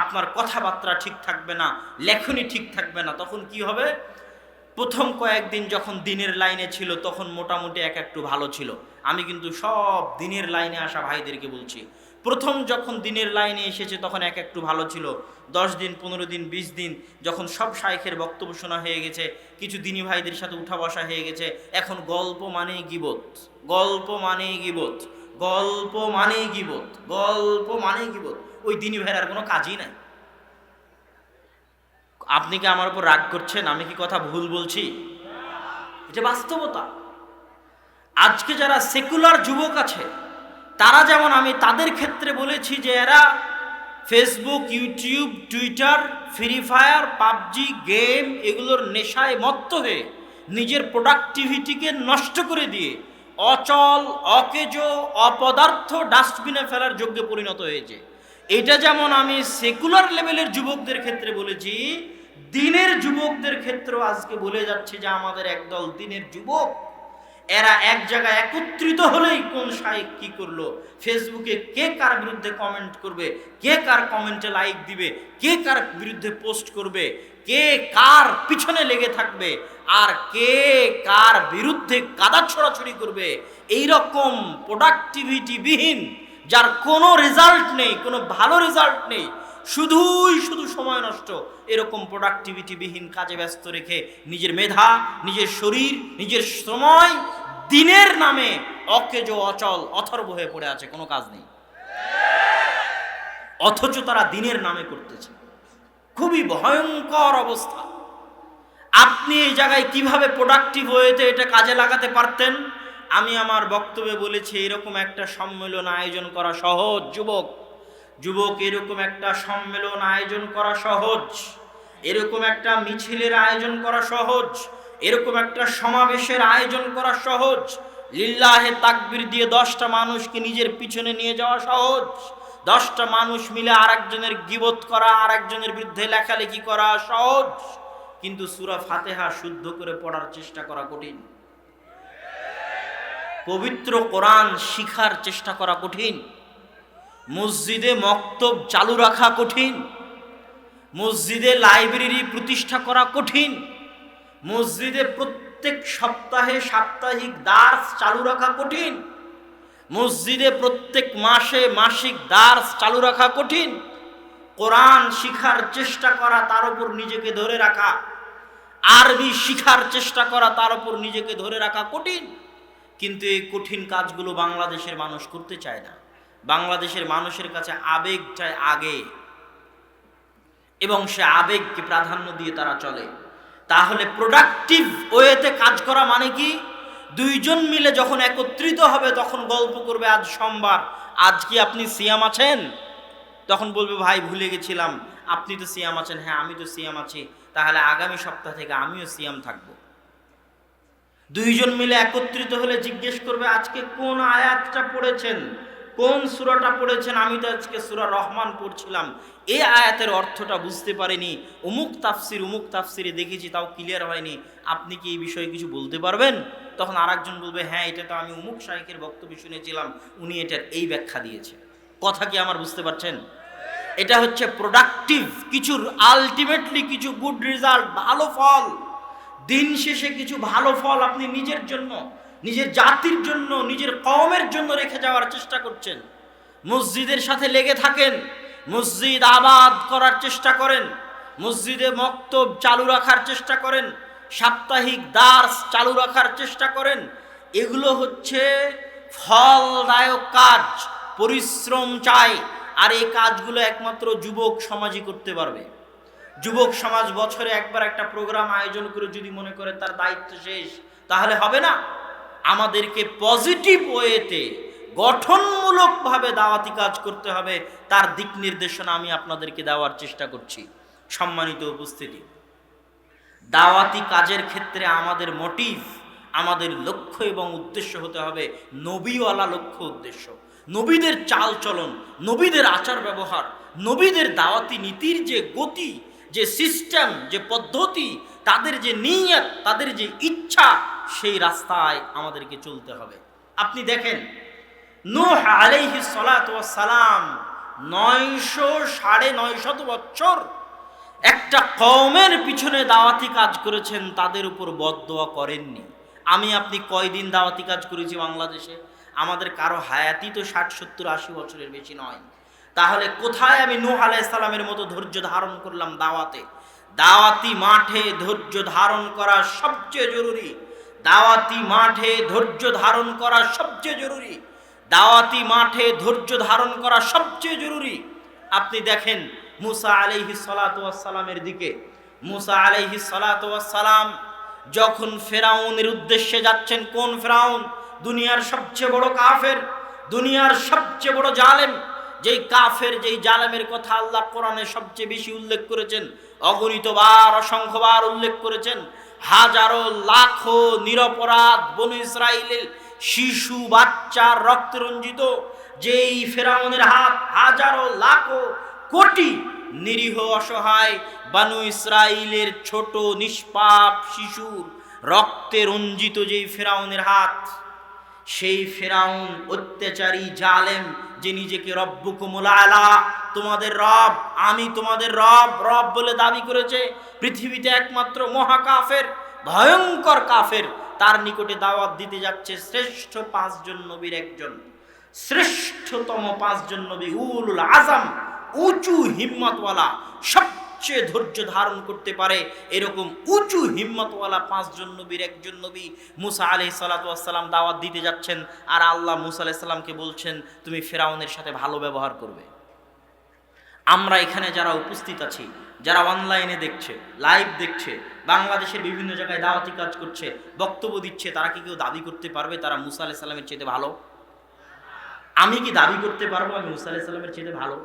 আপনার কথাবার্তা ঠিক থাকবে না, লেখনি ঠিক থাকবে না, তখন কি হবে? প্রথম কয়েকদিন যখন দিনের লাইনে ছিল, তখন মোটামুটি এক একটু ভালো ছিল। আমি কিন্তু সব দিনের লাইনে আসা ভাইদেরকে বলছি। প্রথম যখন দিনের লাইনে এসেছে, তখন এক একটু ভালো ছিল। দশ দিন, পনেরো দিন, বিশ দিন, যখন সব শাইখের বক্তব্য শোনা হয়ে গেছে, কিছু দিনী ভাইদের সাথে উঠা বসা হয়ে গেছে, এখন গল্প মানেই গিবত, গল্প মানেই গিবত, গল্প মানেই গিবত, গল্প মানেই গিবত। ওই দিনী ভাইয়ের কোনো কাজই নাই। আপনি কি আমার উপর রাগ করছেন? আমি কি কথা ভুল বলছি? এটা বাস্তবতা। আজকে যারা সেকুলার যুবক আছে, তারা যেমন আমি তাদের ক্ষেত্রে বলেছি যে এরা Facebook, YouTube, Twitter, Free Fire, PUBG, game এগুলোর নেশায় মত্ত হয়ে নিজের প্রোডাক্টিভিটিকে নষ্ট করে দিয়ে অচল, অকেজ, অপদার্থ ডাস্টবিনে ফেলার যোগ্যে পরিণত হয়েছে। এটা যেমন আমি সেকুলার লেভেলের যুবকদের ক্ষেত্রে বলেছি, দিনের যুবকদের ক্ষেত্রেও আজকে বলে যাচ্ছে যে আমাদের একদল দিনের যুবক, এরা এক জায়গায় একত্রিত হলেই কোন শাইক কি করল? ফেসবুকে কে কার বিরুদ্ধে কমেন্ট করবে? কে কার কমেন্টে লাইক দিবে? কে কার বিরুদ্ধে পোস্ট করবে? কে কার পিছনে লেগে থাকবে? আর কে কার বিরুদ্ধে কাদা ছড়াছড়ি করবে? এই রকম প্রোডাক্টিভিটি বিহীন যার কোনো রেজাল্ট নেই, কোনো ভালো রেজাল্ট নেই, শুধুই শুধু সময় নষ্ট। এরকম প্রোডাক্টিভিটি বিহীন কাজে ব্যস্ত রেখে নিজের মেধা, নিজের শরীর, নিজের সময় দিনের নামে অকেজ অচল, অথর্ব হয়ে পড়ে আছে, কোনো কাজ নেই। অথচ তারা দিনের নামে করতেছে। খুবই ভয়ঙ্কর অবস্থা। আপনি এই জায়গায় কীভাবে প্রোডাক্টিভ হয়েতে এটা কাজে লাগাতে পারতেন? আমি আমার বক্তব্যে বলেছি, এরকম একটা সম্মেলন আয়োজন করা সহজ, যুবক। যুবক, এরকম একটা সম্মেলন আয়োজন করা সহজ। এরকম একটা মিছিলের আয়োজন করা সহজ। এরকম একটা সমাবেশের আয়োজন করা সহজ। লিল্লাহে তাকবির দিয়ে দশটা মানুষকে নিজের পিছনে নিয়ে যাওয়া সহজ। দশটা মানুষ মিলে আরেকজনের গিবত করা, আরেকজনের বিরুদ্ধে লেখালেখি করা সহজ। কিন্তু সুরা ফাতেহা শুদ্ধ করে পড়ার চেষ্টা করা কঠিন। পবিত্র কোরআন শিখার চেষ্টা করা কঠিন। মসজিদে মক্তব চালু রাখা কঠিন। মসজিদে লাইব্রেরি প্রতিষ্ঠা করা কঠিন। মসজিদে প্রত্যেক সপ্তাহে সাপ্তাহিক দার্স চালু রাখা কঠিন। মসজিদে প্রত্যেক মাসে মাসিক দার্স চালু রাখা কঠিন। কোরআন শিখার চেষ্টা করা তার উপর নিজেকে ধরে রাখা। আরবি শিখার চেষ্টা করা তার উপর নিজেকে ধরে রাখা কঠিন। কিন্তু এই কঠিন কাজগুলো বাংলাদেশের মানুষ করতে চায় না। বাংলাদেশের মানুষের কাছে আবেগ চায় আগে। এবং সে আবেগকে প্রাধান্য দিয়ে তারা চলে। তাহলে প্রোডাক্টিভ ওয়েতে কাজ করা মানে কি? দুইজন মিলে যখন একত্রিত হবে, তখন গল্প করবে, আজ সোমবার, আজ কি আপনি সিয়াম আছেন? তখন বলবে, ভাই, ভুলে গেছিলাম। আপনি তো সিয়াম আছেন। হ্যাঁ আমি তো সিয়াম আছি। তাহলে আগামী সপ্তাহ থেকে আমিও সিয়াম থাকব। দুইজন মিলে একত্রিত হলে জিজ্ঞেস করবে, আজকে কোন আয়াতটা পড়েছেন? কোন সুরাটা পড়েছেন? আমি তো আজকে সুরা রহমান পড়ছিলাম। এই আয়াতের অর্থটা বুঝতে পারিনি। অমুক তাফসির, অমুক তাফসিরে দেখেছি, তাও ক্লিয়ার হয়নি। আপনি কি এই বিষয়ে কিছু বলতে পারবেন? তখন আরেকজন বলবে হ্যাঁ এটা তো আমি অমুক শাইখের বক্তব্য শুনেছিলাম, উনি এটার এই ব্যাখ্যা দিয়েছে। কথা কি আমার বুঝতে পারছেন? এটা হচ্ছে প্রোডাক্টিভ কিছুর আলটিমেটলি কিছু গুড রেজাল্ট ভালো ফল। দিন শেষে কিছু ভালো ফল আপনি নিজের জন্য, নিজের জাতির জন্য, নিজের কমের জন্য রেখে যাওয়ার চেষ্টা করছেন। মসজিদের সাথে লেগে থাকেন, মসজিদ আবাদ করার চেষ্টা করেন, মসজিদে মক্তব চালু রাখার চেষ্টা করেন, সাপ্তাহিক দাস চালু রাখার চেষ্টা করেন। এগুলো হচ্ছে ফলদায়ক কাজ, পরিশ্রম চাই, আর এই কাজগুলো একমাত্র যুবক সমাজই করতে পারবে। যুবক সমাজ বছরে একবার একটা প্রোগ্রাম আয়োজন করে যদি মনে করে তার দায়িত্ব শেষ, তাহলে হবে না? আমাদেরকে পজিটিভ ওয়েতে গঠনমূলকভাবে দাওয়াতি কাজ করতে হবে। তার দিক নির্দেশনা আমি আপনাদেরকে দেওয়ার চেষ্টা করছি। সম্মানিত উপস্থিতি, দাওয়াতি কাজের ক্ষেত্রে আমাদের মোটিভ আমাদের লক্ষ্য এবং উদ্দেশ্য হতে হবে নবীওয়ালা লক্ষ্য উদ্দেশ্য। নবীদের চাল চলন নবীদের আচার ব্যবহার নবীদের দাওয়াতি নীতির যে গতি যে সিস্টেম, যে পদ্ধতি, তাদের যে নিয়ত, তাদের যে ইচ্ছা, সেই রাস্তায় আমাদেরকে চলতে হবে। আপনি দেখেন, নূহ আলাইহি সালাম নয়শো সাড়ে নয়শত বছর একটা কমের পিছনে দাওয়াতি কাজ করেছেন, তাদের উপর বদদোয়া করেননি। আমি, আপনি কয়দিন দাওয়াতি কাজ করেছি বাংলাদেশে? আমাদের কারও হায়াতি তো ষাট সত্তর আশি বছরের বেশি নয়। তাহলে কোথায় আমি নূহ আলাইসালামের মতো ধৈর্য ধারণ করলাম দাওয়াতে? দাওয়াতি মাঠে ধৈর্য ধারণ করা সবচেয়ে জরুরি। দাওয়াতি মাঠে ধৈর্য ধারণ করা সবচেয়ে জরুরি। দাওয়াতি মাঠে ধৈর্য ধারণ করা সবচেয়ে জরুরি। আপনি দেখেন মুসা আলাইহি সালামের দিকে। মুসা আলাইহি সালাম যখন ফেরাউনের উদ্দেশ্যে যাচ্ছেন, কোন ফেরাউন? দুনিয়ার সবচেয়ে বড় কাফের, দুনিয়ার সবচেয়ে বড় জালেম। যেই কাফের, যেই জালেমের কথা আল্লাহ কোরআনে সবচেয়ে বেশি উল্লেখ করেছেন, অগণিতবার, অসংখ্যবার উল্লেখ করেছেন, হাজারো, লাখো নিরপরাধ বনু ইসরায়েলের শিশু বাচ্চার রক্তরঞ্জিত, যেই ফেরাউনের হাত, হাজারো, লাখো, কোটি নিরীহ অসহায় বানু ইসরায়েলের ছোট, নিষ্পাপ শিশুর রক্তে রঞ্জিত যেই ফেরাউনের হাত। সেই ফেরাউন অত্যাচারী জালেম যে নিজেকে রব্বুকুমুল আলা তোমাদের রব, আমি তোমাদের রব রব বলে দাবি করেছে, পৃথিবীতে একমাত্র মহাকাফের, ভয়ঙ্কর কাফের, তার নিকটে দাওয়াত দিতে যাচ্ছে শ্রেষ্ঠ পাঁচজন নবীর একজন। শ্রেষ্ঠতম পাঁচজন নবী উলুল আজম, উঁচু হিম্মতওয়ালা সবচেয়ে ধৈর্য ধারণ করতে পারে এরকম উঁচু হিম্মতওয়ালা পাঁচজন নবীর একজন নবী মুসা আলি সাল্লাতাম দাওয়াত দিতে যাচ্ছেন আর আল্লাহ মুসা আলাইসাল্লামকে বলছেন, তুমি ফেরাউনের সাথে ভালো ব্যবহার করবে। আমরা এখানে যারা উপস্থিত আছি, যারা অনলাইনে দেখছে লাইভ দেখছে, বাংলাদেশের বিভিন্ন জায়গায় দাওয়াতি কাজ করছে, বক্তব্য দিচ্ছে, তারা কি কেউ দাবি করতে পারবে তারা মুসা আলাহ সাল্লামের চেয়ে ভালো? আমি কি দাবি করতে পারব আমি মুসা আলাহ সাল্লামের চেয়ে ভালো?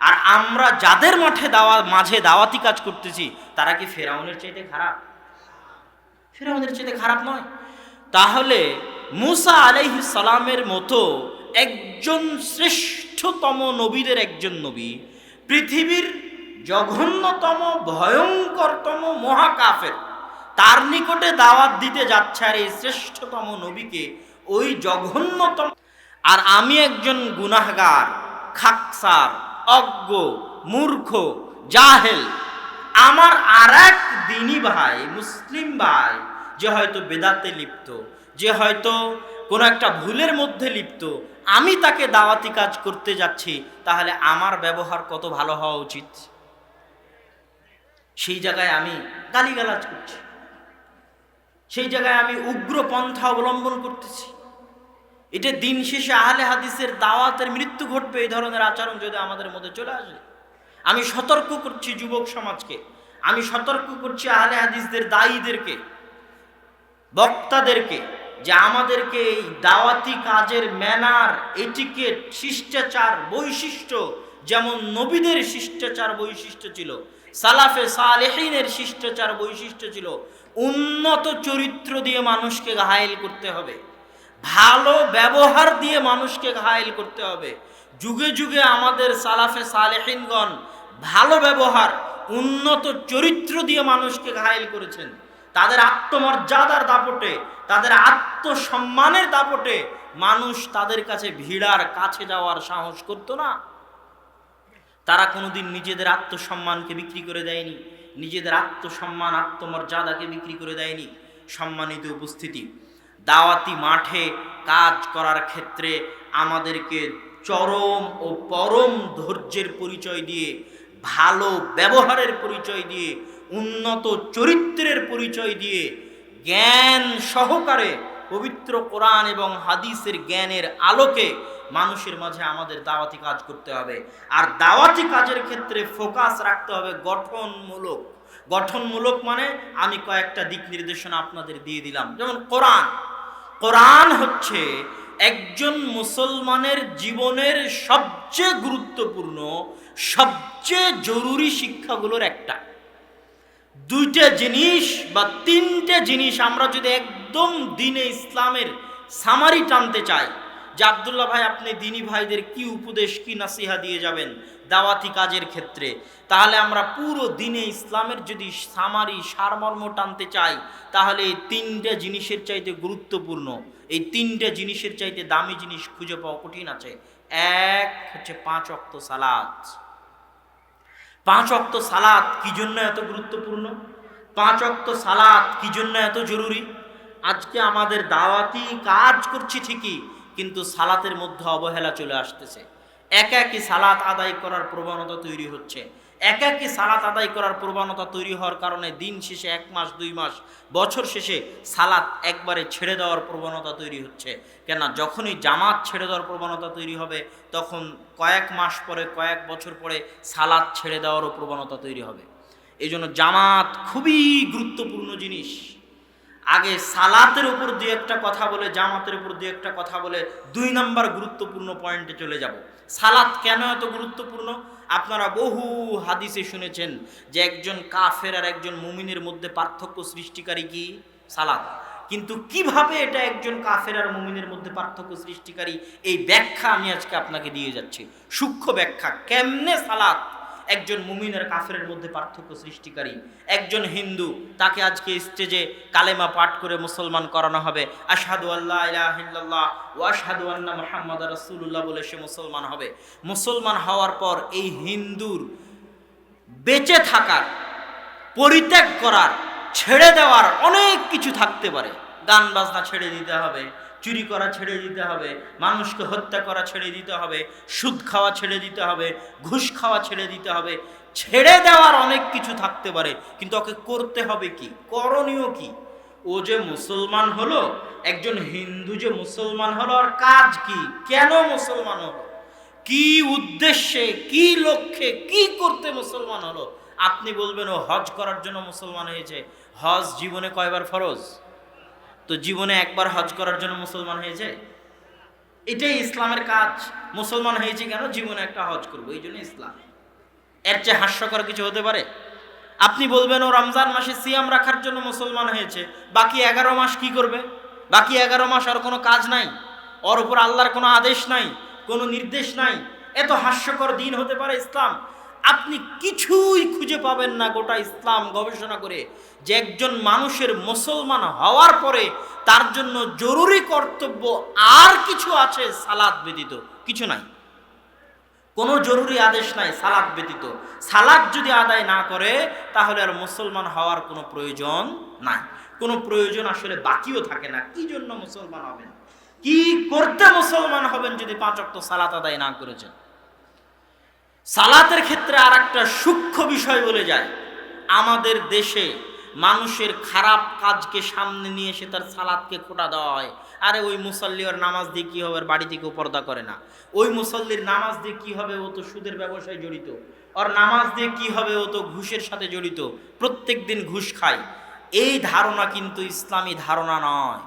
আর আমরা যাদের মাঠে দাওয়া, মাঝে দাওয়াতি কাজ করতেছি, তারা কি ফেরাউনের চাইতে খারাপ? ফেরাউনের চাইতে খারাপ নয়। তাহলে মুসা আলাইহিস সালামের মতো একজন শ্রেষ্ঠতম নবীদের একজন নবী, পৃথিবীর জঘন্যতম, ভয়ঙ্করতম মহাকাফের, তার নিকটে দাওয়াত দিতে যাচ্ছে আর এই শ্রেষ্ঠতম নবীকে ওই জঘন্যতম। আর আমি একজন গুনাহগার, খাকসার অজ্ঞ, মূর্খ, জাহেল। আমার আর এক দিনী ভাই, মুসলিম ভাই, যে হয়তো বেদাতে লিপ্ত, যে হয়তো কোনো একটা ভুলের মধ্যে লিপ্ত, আমি তাকে দাওয়াতি কাজ করতে যাচ্ছি, তাহলে আমার ব্যবহার কত ভালো হওয়া উচিত? সেই জায়গায় আমি গালিগালাজ করছি। সেই জায়গায় আমি উগ্র পন্থা অবলম্বন করতেছি। এটা দিন শেষে আহলে হাদিসের দাওয়াতের মৃত্যু ঘটবে এই ধরনের আচরণ যদি আমাদের মধ্যে চলে আসে। আমি সতর্ক করছি যুবক সমাজকে, আমি সতর্ক করছি আহলে হাদিসদের দায়ীদেরকে, বক্তাদেরকে, যে আমাদেরকে এই দাওয়াতি কাজের ম্যানার, এটিকেট, শিষ্টাচার বৈশিষ্ট্য, যেমন নবীদের শিষ্টাচার বৈশিষ্ট্য ছিল, সালাফে সালেহিনের শিষ্টাচার বৈশিষ্ট্য ছিল, উন্নত চরিত্র দিয়ে মানুষকে ঘায়েল করতে হবে। ভালো ব্যবহার দিয়ে মানুষকে ঘায়েল করতে হবে। যুগে যুগে আমাদের সালাফে সালেহিনগণ ভালো ব্যবহার, উন্নত চরিত্র দিয়ে মানুষকে ঘায়েল করেছেন। তাদের আত্মমর্যাদার দাপটে, তাদের আত্মসম্মানের দাপটে মানুষ তাদের কাছে ভিড়ার কাছে যাওয়ার সাহস করতো না। তারা কোনোদিন নিজেদের আত্মসম্মানকে বিক্রি করে দেয়নি, নিজেদের আত্মসম্মান, আত্মমর্যাদাকে বিক্রি করে দেয়নি। সম্মানিত উপস্থিতি দাওয়াতি মাঠে কাজ করার ক্ষেত্রে আমাদেরকে চরম ও পরম ধৈর্যের পরিচয় দিয়ে, ভালো ব্যবহারের পরিচয় দিয়ে, উন্নত চরিত্রের পরিচয় দিয়ে, জ্ঞান সহকারে পবিত্র কোরআন এবং হাদিসের জ্ঞানের আলোকে মানুষের মাঝে আমাদের দাওয়াতি কাজ করতে হবে। আর দাওয়াতি কাজের ক্ষেত্রে ফোকাস রাখতে হবে গঠনমূলক। গঠনমূলক মানে আমি কয়েকটা দিক নির্দেশনা আপনাদের দিয়ে দিলাম। যেমন কোরআন। কোরআন হচ্ছে একজন মুসলমানের জীবনের সবচেয়ে গুরুত্বপূর্ণ, সবচেয়ে জরুরি শিক্ষাগুলোর একটা। দুইটা জিনিস বা তিনটে জিনিস আমরা যদি একদম দিনে ইসলামের সামারি টানতে চাই, যে আবদুল্লাহ ভাই, আপনি দিনী ভাইদের কি উপদেশ, কি নাসিহা দিয়ে যাবেন? দাওয়াতি কাজের ক্ষেত্রে, তাহলে আমরা পুরো দিনে ইসলামের যদি সামারি, সারমর্ম টানতে চাই, তাহলে এই তিনটে জিনিসের চাইতে গুরুত্বপূর্ণ, এই তিনটে জিনিসের চাইতে দামি জিনিস খুঁজে পাওয়া কঠিন আছে। এক হচ্ছে পাঁচ অক্ত সালাদ পাঁচ অক্ত সালাদ কি জন্য এত গুরুত্বপূর্ণ? পাঁচ অক্ত সালাদ কি জন্য এত জরুরি? আজকে আমাদের দাওয়াতি কাজ করছি ঠিকই, কিন্তু সালাতের মধ্যে অবহেলা চলে আসতেছে। একা একই সালাত আদায় করার প্রবণতা তৈরি হচ্ছে। একা একই সালাত আদায় করার প্রবণতা তৈরি হওয়ার কারণে দিন শেষে এক মাস, দুই মাস, বছর শেষে সালাত একবারে ছেড়ে দেওয়ার প্রবণতা তৈরি হচ্ছে। কেন যখনই জামাত ছেড়ে দেওয়ার প্রবণতা তৈরি হবে, তখন কয়েক মাস পরে, কয়েক বছর পরে সালাত ছেড়ে দেওয়ারও প্রবণতা তৈরি হবে। এই জন্য জামাত খুবই গুরুত্বপূর্ণ জিনিস। আগে সালাতের উপর দু একটা কথা বলে, জামাতের উপর দু একটা কথা বলে দুই নাম্বার গুরুত্বপূর্ণ পয়েন্টে চলে যাব। সালাত কেন এত গুরুত্বপূর্ণ? আপনারা বহু হাদিসে শুনেছেন যে একজন কাফের আর একজন মুমিনের মধ্যে পার্থক্য সৃষ্টিকারী কি? সালাত। কিন্তু কীভাবে এটা একজন কাফের আর মুমিনের মধ্যে পার্থক্য সৃষ্টিকারী? এই ব্যাখ্যা আমি আজকে আপনাকে দিয়ে যাচ্ছি। সূক্ষ্ম ব্যাখ্যা। কেমনে সালাত একজন মুমিনের কাফেরের মধ্যে পার্থক্য সৃষ্টিকারী, একজন হিন্দু, তাকে আজকে স্টেজে কালেমা পাঠ করে মুসলমান করানো হবে। আশহাদু আল্লাহ ইলাহা ইল্লাল্লাহ ও আশহাদু আন্না মুহাম্মাদ রাসূলুল্লাহ বলে সে মুসলমান হবে। মুসলমান হওয়ার পর এই হিন্দুর বেঁচে থাকার, পরিত্যাগ করার, ছেড়ে দেওয়ার অনেক কিছু থাকতে পারে। গান বাজনা ছেড়ে দিতে হবে চুরি করা ছেড়ে দিতে হবে, মানুষকে হত্যা করা ছেড়ে দিতে হবে, সুদ খাওয়া ছেড়ে দিতে হবে, ঘুষ খাওয়া ছেড়ে দিতে হবে, ছেড়ে দেওয়ার অনেক কিছু থাকতে পারে, কিন্তু ওকে করতে হবে কি? করণীয় কি? ও যে মুসলমান হলো, একজন হিন্দু যে মুসলমান হলো, আর কাজ কি? কেন মুসলমান হলো? কি উদ্দেশ্যে, কি লক্ষ্যে, কি করতে মুসলমান হলো? আপনি বলবেন, ও হজ করার জন্য মুসলমান হয়েছে। হজ জীবনে কয়বার ফরজ? তো জীবনে একবার হজ করার জন্য মুসলমান হয়েছে? এটাই ইসলামের কাজ। মুসলমান হয়েছে কেন? জীবনে একটা হজ করব, এই জন্য ইসলাম। এর চেয়ে হাস্যকর কিছু হতে পারে? আপনি বলবেন, ও রমজান মাসে সিয়াম রাখার জন্য মুসলমান হয়েছে। বাকি এগারো মাস কি করবে? বাকি এগারো মাস আর কোনো কাজ নাই। ওর উপর আল্লাহর কোনো আদেশ নাই, কোনো নির্দেশ নাই। এত হাস্যকর দিন হতে পারে ইসলাম। আপনি কিছুই খুঁজে পাবেন না গোটা ইসলাম গবেষণা করে যে একজন মানুষের মুসলমান হওয়ার পরে তার জন্য জরুরি কর্তব্য আর কিছু আছে সালাদ ব্যতীত, কিছু নাই। কোনো জরুরি আদেশ নাই সালাদ ব্যতীত। সালাদ যদি আদায় না করে, তাহলে আর মুসলমান হওয়ার কোনো প্রয়োজন নাই। কোনো প্রয়োজন আসলে বাকিও থাকে না। কি জন্য মুসলমান হবেন? কি করতে মুসলমান হবেন যদি পাঁচ সালাত আদায় না করেছেন? সালাতের ক্ষেত্রে আর একটা সূক্ষ্ম বিষয় বলে যায়। আমাদের দেশে মানুষের খারাপ কাজকে সামনে নিয়ে এসে তার সালাদকে খোটা দেওয়া হয়। আরে ওই মুসল্লি ওর নামাজ দিয়ে কী হবে? বাড়ি থেকেও পর্দা করে না। ওই মুসল্লির নামাজ দিয়ে কী হবে? ও তো সুদের ব্যবসায় জড়িত। ওর নামাজ দিয়ে কী হবে? ও তো ঘুষের সাথে জড়িত। প্রত্যেক দিন ঘুষ খায়। এই ধারণা কিন্তু ইসলামী ধারণা নয়।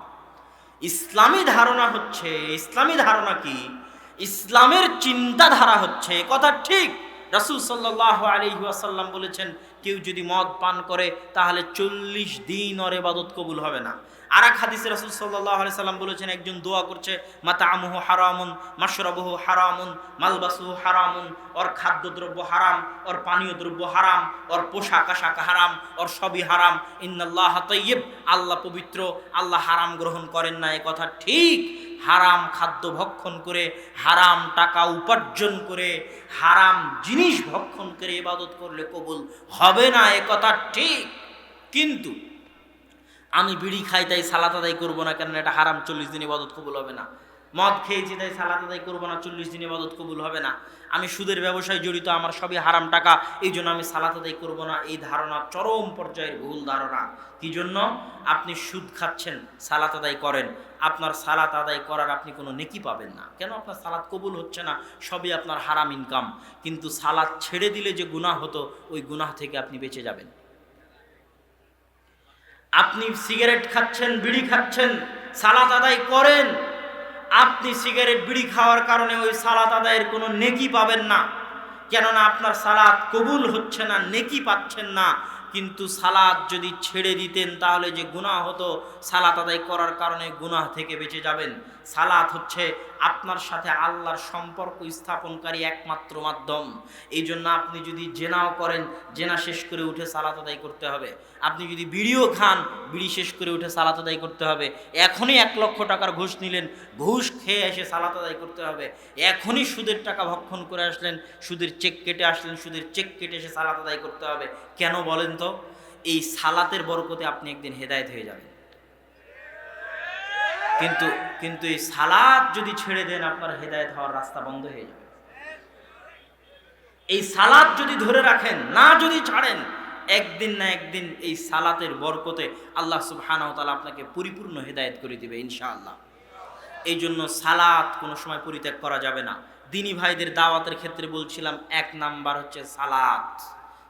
ইসলামী ধারণা হচ্ছে, ইসলামী ধারণা কি? ইসলামের চিন্তাধারা হচ্ছে, কথা ঠিক। রাসুল সাল্লাহ আলী ওয়াসাল্লাম বলেছেন, কেউ যদি মদ পান করে, তাহলে চল্লিশ দিন ওর এবাদত কবুল হবে না। আর এক হাদিসে রাসুল সাল্লাহ আলি সাল্লাম বলেছেন, একজন দোয়া করছে মাতা আমুহু হারামুন মাসরাবহু হারামুন, মালবাসুহু হারামুন, ওর খাদ্যদ্রব্য হারাম, ওর পানীয় দ্রব্য হারাম, ওর পোশাক আশাক হারাম, ওর সবই হারাম। ইন্নাল্লাহ তৈব আল্লাহ পবিত্র, আল্লাহ হারাম গ্রহণ করেন না, এ কথা ঠিক। হারাম খাদ্য ভক্ষণ করে, হারাম টাকা উপার্জন করে, হারাম জিনিস ভক্ষণ করে ইবাদত করলে কবুল হবে না, এ কথা ঠিক। কিন্তু আমি বিড়ি খাই, তাই সালাত আদায় করব না কেন এটা হারাম, চল্লিশ দিন ইবাদত কবুল হবে না। মদ খেয়েছি তাই সালাত আদায় করব না, চল্লিশ দিন ইবাদত কবুল হবে না। আমি সুদের ব্যবসায় জড়িত, আমার সবই হারাম টাকা, এই জন্য আমি সালাত আদায় করব না। এই ধারণা চরম পর্যায়ের ভুল ধারণা। কি জন্য? আপনি সুদ খাচ্ছেন, সালাত আদায় করেন। আপনার সালাত আদায় করার আপনি কোনো নেকি পাবেন না। কেন? আপনার সালাত কবুল হচ্ছে না, সবই আপনার হারাম ইনকাম কিন্তু সালাত ছেড়ে দিলে যে গুনাহ হতো, ওই গুনাহ থেকে আপনি বেঁচে যাবেন। আপনি সিগারেট খাচ্ছেন, বিড়ি খাচ্ছেন, সালাত আদায় করেন আপনি সিগারেট বিড়ি খাওয়ার কারণে ওই সালাত আদায়ের কোনো নেকি পাবেন না। কেননা আপনার সালাত কবুল হচ্ছে না, নেকি পাচ্ছেন না। কিন্তু সালাদ যদি ছেড়ে দিতেন, তাহলে যে গুনাহ হতো, সালাত আদায় করার কারণে গুনাহ থেকে বেঁচে যাবেন। সালাত হচ্ছে আপনার সাথে আল্লাহর সম্পর্ক স্থাপনকারী একমাত্র মাধ্যম। এই জন্য আপনি যদি জেনাও করেন, জেনা শেষ করে উঠে সালাত আদায় করতে হবে। আপনি যদি বিড়িও খান, বিড়ি শেষ করে উঠে সালাত আদায় করতে হবে। এখনই এক লক্ষ টাকার ঘুষ নিলেন, ঘুষ খেয়ে এসে সালাত আদায় করতে হবে। এখনই সুদের টাকা ভক্ষণ করে আসলেন, সুদের চেক কেটে আসলেন, সুদের চেক কেটে এসে সালাত আদায় করতে হবে। কেন বলেন তো? এই সালাতের বরকতে আপনি একদিন হেদায়েত হয়ে যাবেন। কিন্তু কিন্তু এই সালাদ যদি ছেড়ে দেন, আপনার হেদায়েত হওয়ার রাস্তা বন্ধ হয়ে যাবে। এই সালাদ যদি ধরে রাখেন, না যদি ছাড়েন, একদিন না একদিন এই সালাতের বরকতে আল্লাহ সুবহানাহু তাআলা আপনাকে পরিপূর্ণ হেদায়েত করে দিবে, ইনশাআল্লাহ। এই জন্য সালাত কোনো সময় পরিত্যাগ করা যাবে না। দিনী ভাইদের দাওয়াতের ক্ষেত্রে বলছিলাম, এক নাম্বার হচ্ছে সালাত।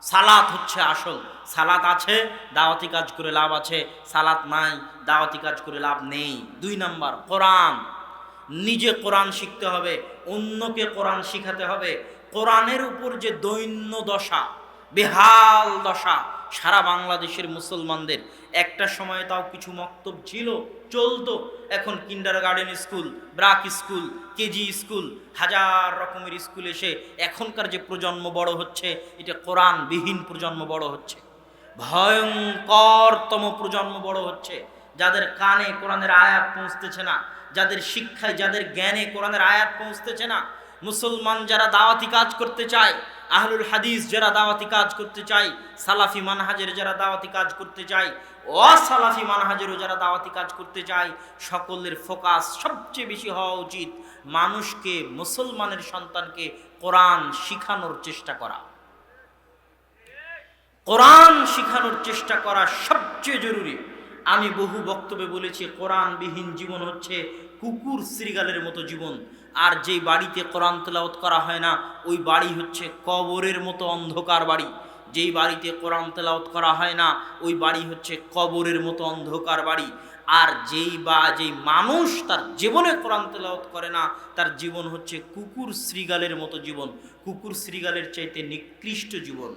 সালাত হচ্ছে আসল। সালাত আছে, দাওয়াতি কাজ করে লাভ আছে, সালাত নাই, দাওয়াতি কাজ করে লাভ নেই। দুই নাম্বার, কোরআন। নিজে কোরআন শিখতে হবে, অন্যকে কোরআন শিখাতে হবে। কোরআনের উপর যে দৈন্য দশা, বেহাল দশা, সারা বাংলাদেশের মুসলমানদের, একটা সময় তাও কিছু মক্তব ছিল, চলতো। এখন kindergarten school BRAC school KG school, হাজার রকমের স্কুল এসে এখনকার যে প্রজন্ম বড় হচ্ছে, এটা কোরআনবিহীন প্রজন্ম বড় হচ্ছে। ভয়ঙ্করতম প্রজন্ম বড় হচ্ছে, যাদের কানে কোরআনের আয়াত পৌঁছতেছে না, যাদের শিক্ষায়, যাদের জ্ঞানে কোরআনের আয়াত পৌঁছতেছে না। মুসলমান যারা দাওয়াতি কাজ করতে চায়, আহলুল হাদিস যারা দাওয়াতি কাজ করতে চায়, সালাফি মানহাজের যারা দাওয়াতি কাজ করতে চায়, অসালাফি মানহাজেরও যারা দাওয়াতি কাজ করতে চায়, সকলের ফোকাস সবচেয়ে বেশি হওয়া উচিত মানুষকে, মুসলমানের সন্তানকে কোরআন শিখানোর চেষ্টা করা। কোরআন শিখানোর চেষ্টা করা সবচেয়ে জরুরি। আমি বহু বক্তব্যে বলেছি, কোরআনবিহীন জীবন হচ্ছে কুকুর শ্রীগালের মতো জীবন। আর যেই বাড়িতে কোরআন তেলাওয়াত করা হয় না, ওই বাড়ি হচ্ছে কবরের মতো অন্ধকার বাড়ি। যেই বাড়িতে কোরআন তেলাওয়াত করা হয় না, ওই বাড়ি হচ্ছে কবরের মতো অন্ধকার বাড়ি। আর যেই বা যেই মানুষ তার জীবনে কোরআন তেলাওয়াত করে না, তার জীবন হচ্ছে কুকুর শ্রীগালের মতো জীবন। কুকুর শ্রীগালের চাইতে নিকৃষ্ট জীবন।